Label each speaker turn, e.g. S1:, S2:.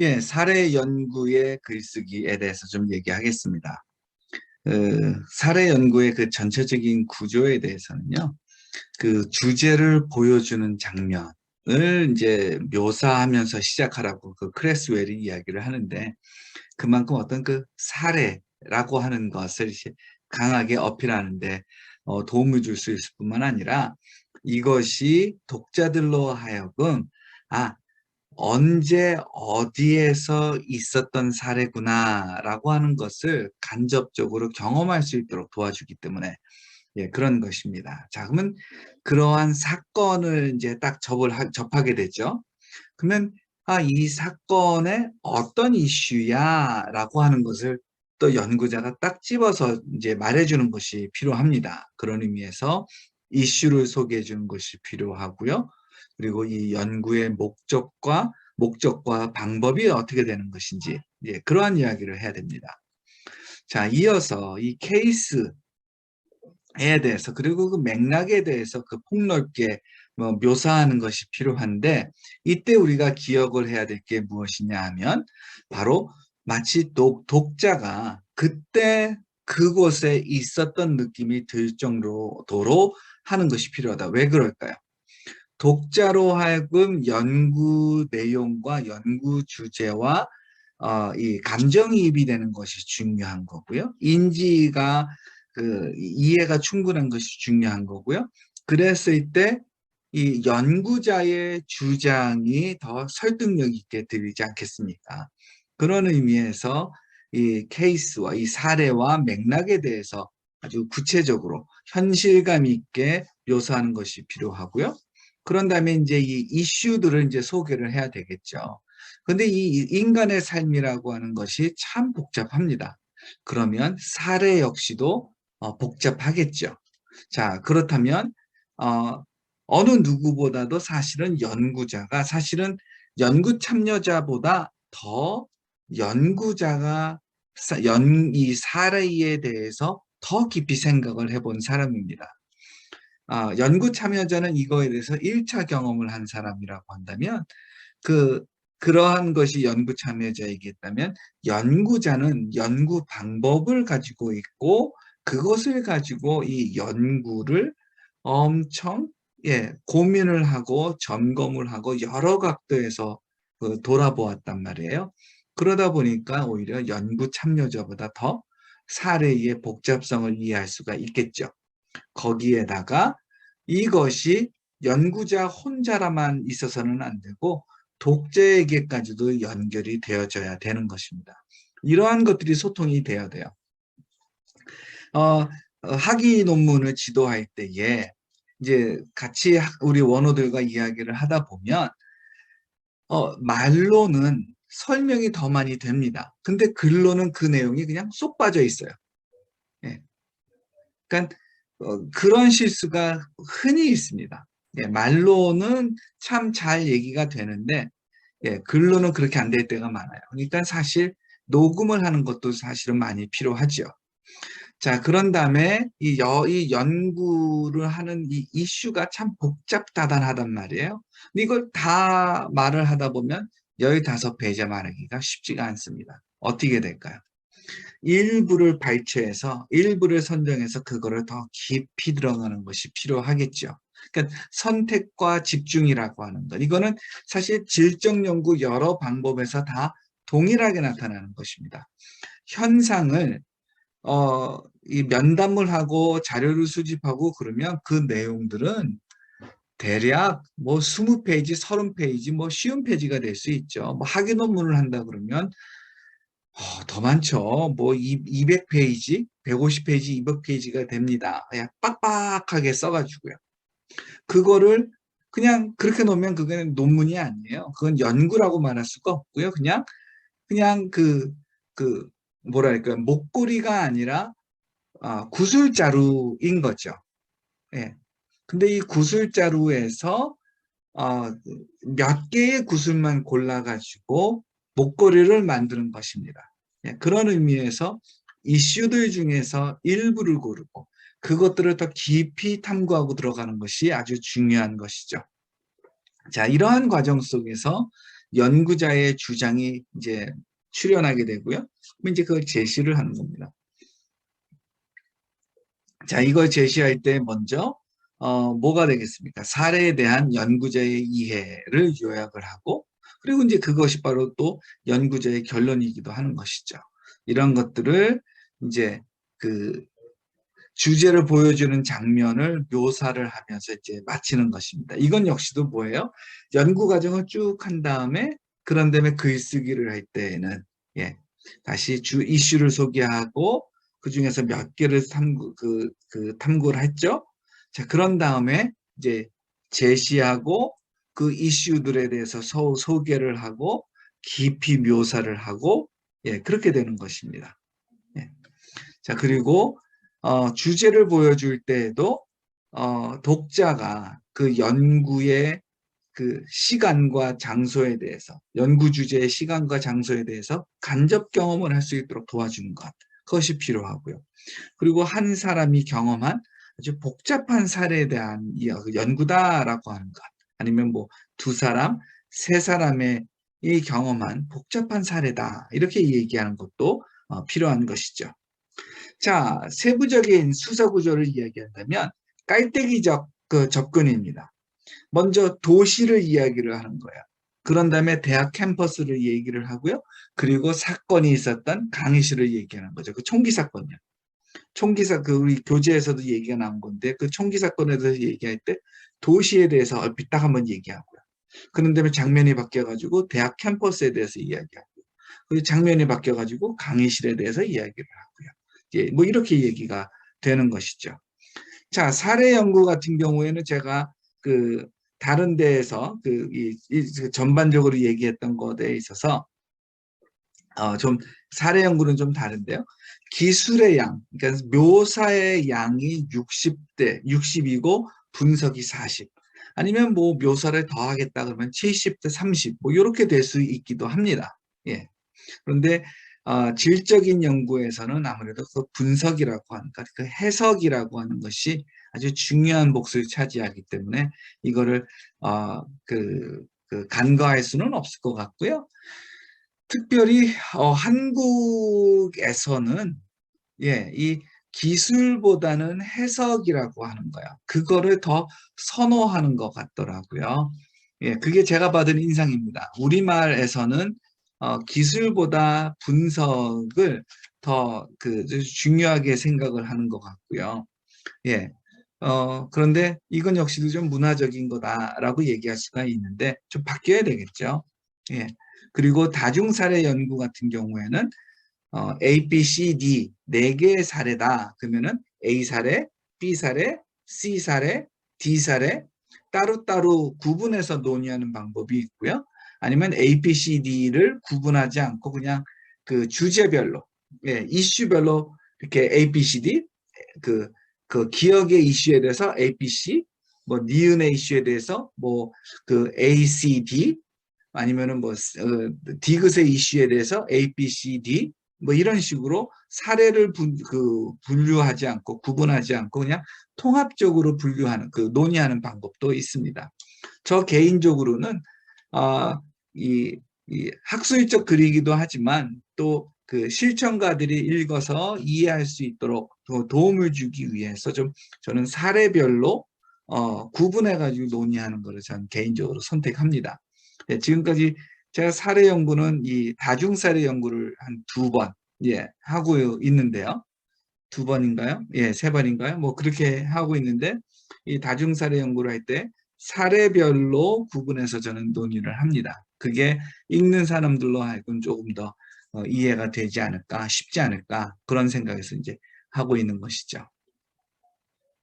S1: 예, 사례 연구의 글쓰기에 대해서 좀 얘기하겠습니다. 그 사례 연구의 그 전체적인 구조에 대해서는요, 그 주제를 보여주는 장면을 이제 묘사하면서 시작하라고 그 크레스웰이 이야기를 하는데, 그만큼 어떤 그 사례라고 하는 것을 강하게 어필하는데 어, 도움을 줄 수 있을 뿐만 아니라 이것이 독자들로 하여금 아 언제 어디에서 있었던 사례구나 라고 하는 것을 간접적으로 경험할 수 있도록 도와주기 때문에 예, 그런 것입니다. 자, 그러면 그러한 사건을 이제 딱 접을 하, 접하게 되죠. 그러면 아, 이 사건의 어떤 이슈야 라고 하는 것을 또 연구자가 딱 집어서 이제 말해주는 것이 필요합니다. 그런 의미에서 이슈를 소개해 주는 것이 필요하고요. 그리고 이 연구의 목적과 목적과 방법이 어떻게 되는 것인지 예, 그러한 이야기를 해야 됩니다. 자, 이어서 이 케이스에 대해서 그리고 그 맥락에 대해서 그 폭넓게 뭐 묘사하는 것이 필요한데 이때 우리가 기억을 해야 될 게 무엇이냐 하면 바로 마치 독, 독자가 그때 그곳에 있었던 느낌이 들 정도로 하는 것이 필요하다. 왜 그럴까요? 독자로 하여금 연구 내용과 연구 주제와 어, 이 감정이입이 되는 것이 중요한 거고요. 인지가 그 이해가 충분한 것이 중요한 거고요. 그랬을 때 이 연구자의 주장이 더 설득력 있게 들리지 않겠습니까? 그런 의미에서 이 케이스와 이 사례와 맥락에 대해서 아주 구체적으로 현실감 있게 묘사하는 것이 필요하고요. 그런 다음에 이제 이 이슈들을 이제 소개를 해야 되겠죠. 근데 이 인간의 삶이라고 하는 것이 참 복잡합니다. 그러면 사례 역시도 어, 복잡하겠죠. 자, 그렇다면 어, 어느 누구보다도 사실은 연구자가 사실은 연구 참여자보다 더 연구자가 연, 이 사례에 대해서 더 깊이 생각을 해본 사람입니다. 아, 연구 참여자는 이거에 대해서 1차 경험을 한 사람이라고 한다면 그 그러한 것이 연구 참여자이겠다면 연구자는 연구 방법을 가지고 있고 그것을 가지고 이 연구를 엄청 예, 고민을 하고 점검을 하고 여러 각도에서 그 돌아보았단 말이에요. 그러다 보니까 오히려 연구 참여자보다 더 사례의 복잡성을 이해할 수가 있겠죠. 거기에다가 이것이 연구자 혼자라만 있어서는 안 되고 독자에게까지도 연결이 되어져야 되는 것입니다. 이러한 것들이 소통이 되어야 돼요. 어, 학위 논문을 지도할 때에 이제 같이 우리 원호들과 이야기를 하다 보면 어, 말로는 설명이 더 많이 됩니다. 근데 글로는 그 내용이 그냥 쏙 빠져 있어요. 예. 그러니까 어, 그런 실수가 흔히 있습니다. 예, 말로는 참 잘 얘기가 되는데 예, 글로는 그렇게 안 될 때가 많아요. 그러니까 사실 녹음을 하는 것도 사실은 많이 필요하죠. 자, 그런 다음에 이, 여, 이 연구를 하는 이 이슈가 참 복잡다단하단 말이에요. 이걸 다 말을 하다 보면 15페이지 말하기가 쉽지가 않습니다. 어떻게 될까요? 일부를 발췌해서 일부를 선정해서 그거를 더 깊이 들어가는 것이 필요하겠죠. 그러니까 선택과 집중이라고 하는 것. 이거는 사실 질적 연구 여러 방법에서 다 동일하게 나타나는 것입니다. 현상을 어, 이 면담을 하고 자료를 수집하고 그러면 그 내용들은 대략 뭐 20페이지, 30페이지, 뭐 쉬운 페이지가 될 수 있죠. 뭐 학위 논문을 한다 그러면 어, 더 많죠. 뭐 200페이지, 150페이지, 200페이지가 됩니다. 그냥 빡빡하게 써가지고요. 그거를 그냥 그렇게 놓으면 그거는 논문이 아니에요. 그건 연구라고 말할 수가 없고요. 그냥 그냥 그, 그 뭐랄까 목걸이가 아니라 아, 구슬자루인 거죠. 예. 근데 이 구슬자루에서 어, 몇 개의 구슬만 골라가지고 목걸이를 만드는 것입니다. 예, 그런 의미에서 이슈들 중에서 일부를 고르고 그것들을 더 깊이 탐구하고 들어가는 것이 아주 중요한 것이죠. 자, 이러한 과정 속에서 연구자의 주장이 이제 출현하게 되고요. 이제 그걸 제시를 하는 겁니다. 자, 이걸 제시할 때 먼저 어, 뭐가 되겠습니까? 사례에 대한 연구자의 이해를 요약을 하고 그리고 이제 그것이 바로 또 연구자의 결론이기도 하는 것이죠. 이런 것들을 이제 그 주제를 보여주는 장면을 묘사를 하면서 이제 마치는 것입니다. 이건 역시도 뭐예요? 연구 과정을 쭉 한 다음에 그런 다음에 글쓰기를 할 때에는 예, 다시 주 이슈를 소개하고 그 중에서 몇 개를 탐구 그, 그 탐구를 했죠. 자 그런 다음에 이제 제시하고 그 이슈들에 대해서 소, 소개를 하고 깊이 묘사를 하고 예 그렇게 되는 것입니다. 예. 자 그리고 어, 주제를 보여줄 때에도 어, 독자가 그 연구의 그 시간과 장소에 대해서 연구 주제의 시간과 장소에 대해서 간접 경험을 할 수 있도록 도와주는 것 그것이 필요하고요. 그리고 한 사람이 경험한 아주 복잡한 사례에 대한 연구다라고 하는 것 아니면 뭐 두 사람, 세 사람의 이 경험한 복잡한 사례다 이렇게 얘기하는 것도 어, 필요한 것이죠. 자, 세부적인 수사 구조를 이야기한다면 깔때기적 그 접근입니다. 먼저 도시를 이야기를 하는 거야. 그런 다음에 대학 캠퍼스를 얘기를 하고요. 그리고 사건이 있었던 강의실을 얘기하는 거죠. 그 총기 사건이요. 총기 사, 그 우리 교재에서도 얘기가 나온 건데 그 총기 사건에 대해서 얘기할 때 도시에 대해서 얼핏 딱 한번 얘기하고요. 그런 다음에 장면이 바뀌어가지고 대학 캠퍼스에 대해서 이야기하고요. 그리고 장면이 바뀌어가지고 강의실에 대해서 이야기를 하고요. 예, 뭐 이렇게 얘기가 되는 것이죠. 자, 사례 연구 같은 경우에는 제가 그 다른 데에서 그, 이, 이그 전반적으로 얘기했던 것에 있어서 어, 좀 사례 연구는 좀 다른데요. 기술의 양, 그러니까 묘사의 양이 60대, 60이고 분석이 40. 아니면 뭐 묘사를 더하겠다 그러면 70대 30, 뭐 이렇게 될 수 있기도 합니다. 예. 그런데 어, 질적인 연구에서는 아무래도 그 분석이라고 하는 그 해석이라고 하는 것이 아주 중요한 몫을 차지하기 때문에 이거를 어, 그, 그 간과할 수는 없을 것 같고요. 특별히 어, 한국에서는 예, 이 기술보다는 해석이라고 하는 거야. 그거를 더 선호하는 것 같더라고요. 예, 그게 제가 받은 인상입니다. 우리말에서는 어, 기술보다 분석을 더 그 중요하게 생각을 하는 것 같고요. 예. 어, 그런데 이건 역시도 좀 문화적인 거다라고 얘기할 수가 있는데 좀 바뀌어야 되겠죠. 예. 그리고 다중 사례 연구 같은 경우에는 어, A, B, C, D 네 개의 사례다. 그러면은 A 사례, B 사례, C 사례, D 사례 따로따로 구분해서 논의하는 방법이 있고요. 아니면 A, B, C, D를 구분하지 않고 그냥 그 주제별로, 예, 이슈별로 이렇게 A, B, C, D 그, 그 기억의 이슈에 대해서 A, B, C, 뭐 니은의 이슈에 대해서 뭐 그 A, C, D 아니면은 뭐 어, 디귿의 이슈에 대해서 A, B, C, D 뭐 이런 식으로 사례를 분, 그 분류하지 않고 구분하지 않고 그냥 통합적으로 분류하는 그 논의하는 방법도 있습니다. 저 개인적으로는 아, 이, 이 학술적 글이기도 하지만 또 그 실천가들이 읽어서 이해할 수 있도록 도움을 주기 위해서 좀 저는 사례별로 어, 구분해 가지고 논의하는 것을 저는 개인적으로 선택합니다. 네, 지금까지 제가 사례 연구는 이 다중 사례 연구를 한 두 번 예, 하고 있는데요. 두 번인가요? 예, 세 번인가요? 뭐 그렇게 하고 있는데 이 다중 사례 연구를 할 때 사례별로 구분해서 저는 논의를 합니다. 그게 읽는 사람들로 하여금 조금 더 어, 이해가 되지 않을까, 쉽지 않을까 그런 생각에서 이제 하고 있는 것이죠.